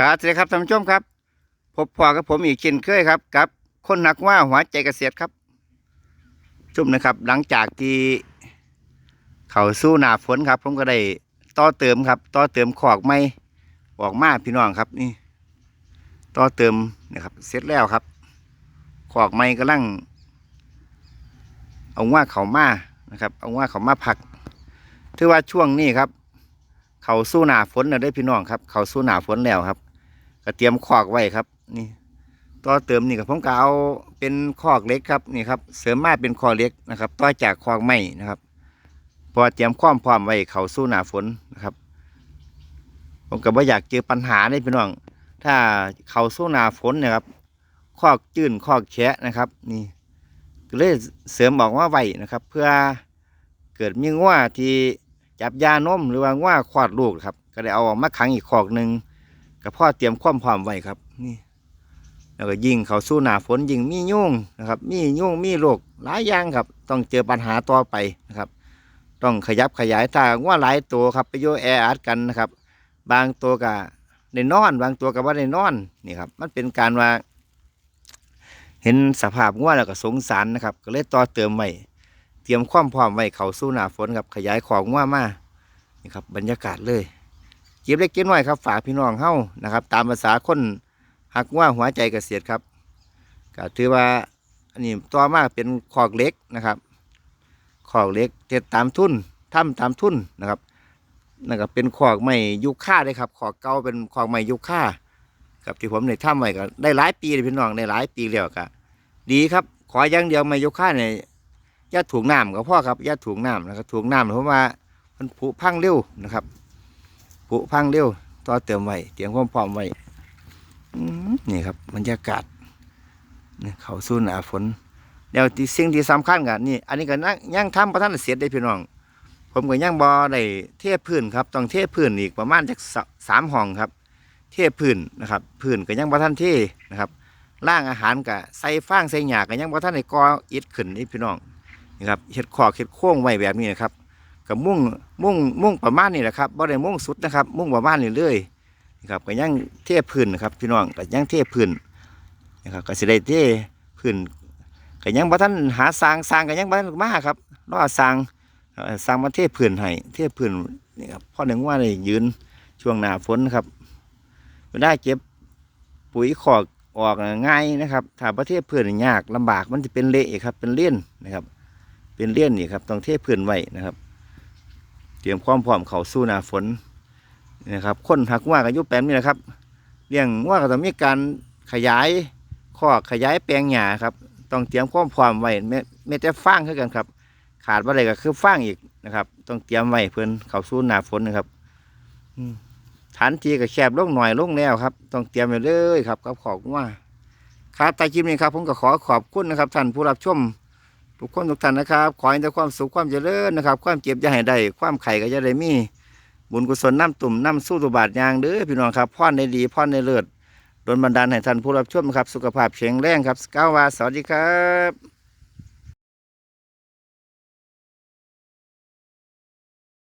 ครับสวัสดีครับท่านผู้ชมครับ พบพอกับผมอีกเช่นเคยครับ กับคนหนักว่าหัวใจเกษตรครับ ชุมนะครับ หลังจากที่เขาสู้หนาฝนครับ ผมก็ได้ต่อเติมครับ ต่อเติมขอกไม้ออกมาพี่น้องครับนี่ ต่อเติมนะครับเสร็จแล้วครับ ขอกไม้กำลัง เอาว่าเขามานะครับ เอาว่าเขามาผักถือว่าช่วงนี้ครับ เขาสู้หนาฝนนะได้พี่น้องครับ เขาสู้หนาฝนแล้วครับ ก็เตรียมคอกไว้ครับ นี่ต่อเติมนี่กับผมก็เอาเป็นคอกเล็กครับนี่ครับเสริมมาเป็นคอกเล็กนะครับ ต่อจากคอกไม้นะครับ พอเตรียมความพร้อมไว้เขาสู้หนาฝนนะครับ ผมก็บ่อยากเจอปัญหาเลยพี่น้อง ถ้าเขาสู้หนาฝนนะครับคอกจื้นคอกแฉะนะครับ นี่ก็เลยเสริมบอกว่าไว้นะครับ เพื่อเกิดมีง่วที่จับยานมหรือว่าง่าคลอดลูกครับ ก็ได้เอาออกมาขังอีกคอกหนึ่ง กับพ่อเตรียมความพร้อมไว้ครับนี่แล้วก็ยิงเขาสู้หนาฝนยิงมียุ่งนะครับ มียุ่งมีโรคหลายอย่างครับ ต้องเจอปัญหาต่อไปนะครับ ต้องขยับขยายถ้าว่าหลายตัวครับไปโยแออัดกันนะครับ บางตัวก็ในนอน บางตัวก็ว่าในนอนนี่ครับ มันเป็นการว่า เห็นสภาพง่วแล้วก็สงสารนะครับ ก็เลยต่อเติมไว้เตรียมความพร้อมไว้เขาสู้หนาฝนครับขยายของว่ามานี่ครับบรรยากาศเลย เก็บเล็กเก็บน้อยครับฝากพี่น้องเฮ้านะครับ ตามภาษาคนหักว่าหัวใจเกษตรครับก็ถือว่าอันนี้ต่อมาเป็นขอกเล็กนะครับขอกเล็กเท็ดตามทุนทำตามทุนนะครับนั่นก็เป็นขอกไม้ยุค่าเลยครับขอกเก่าเป็นขอกไม้ยุค่ากับที่ผมในถ้ำไว้ก็ได้หลายปีเลยพี่น้องได้หลายปีแล้วก็ดีครับ ขออย่างเดียวไม้ยุค่าเนี่ยย่าถูกน้ำก็พ่อครับย่าถูกน้ำนะครับถูกน้ำเพราะว่ามันผุพังเร็วนะครับ ผุพังเร็วต่อเติมไว้เตรียมความพร้อมไว้นี่ครับบรรยากาศเขาสู้หนาฝนเดี๋ยวที่สิ่งที่สำคัญกันนี่อันนี้ก็นั่งย่างทำประท่านเสียได้พี่น้อง ผมก็ย่างบอได้เทพื้นครับต้องเทพื้นอีกประมาณจากสามห้องครับ เทพื้นนะครับพื้นก็ย่างประท่านเทนะครับล่างอาหารกับใส่ฟางใส่หยาก็ย่างประท่านในกออิดขึ้นนี่พี่น้องนี่ครับเห็ดขอกเห็ดโค้งไว้แบบนี้นะครับ กับมุ่งมุ่งมุ่งประมาณนี้แหละครับบ่ได้มุ่งสุดนะครับ มุ่งประมาณนี้เลยๆครับก็ยังเทพื้นนะครับพี่น้องก็ยังเทพื้นนะครับก็สิได้เทพื้นก็ยังบ่ทันหาสร้างสร้างก็ยังบ่ทันมาครับรอสร้างสร้างมาเทพื้นให้เทพื้นนี่ครับพ่อหนึ่งว่าได้ยืนช่วงหน้าฝนนะครับเวลาเก็บปุ๋ยขอกออกง่ายนะครับถ้าประเทศพื้นนี่ยากลำบากมันจะเป็นเละครับเป็นเลี่ยนนะครับ เป็นเลี่ยนนี่ครับต้องเทพื้นไว้นะครับ รียมความพร้อมเขาสู้หนาฝนนะครับคนหักว่ากันยุแปลนนี่แหละครับเลี้ยงว่าก็ต้องมีการขยายข้อขยายแปลงหญ้าครับ ต้องเตรียมความพร้อมไว้แม้แม้แต่ฟางคือกันครับ ขาดว่าอะไรก็คือฟางอีกนะครับ ต้องเตรียมไว้เพื่อนเขาสู้หนาฝนนะครับฐานทีก็แคบลงหน่อยลงแล้วครับ ต้องเตรียมไว้เลยครับกับขอบว่าครับต้คลิปนี้ครับ ผมก็ขอขอบคุณนะครับท่านผู้รับชม ทุกคนทุกท่านนะครับขอให้ได้ความสุขความเจริญนะครับ ความเจ็บอย่าให้ได้ความไข่ก็จะได้มี บุญกุศลน้ำตุ่มน้ำสู้ตุบาทยางเด้อพี่น้องครับพ่อนในดีพ่อนในเลิศโดนบันดาลให้ท่านผู้รับชมครับ สุขภาพแข็งแรงครับก้าวาสวัสดีครับ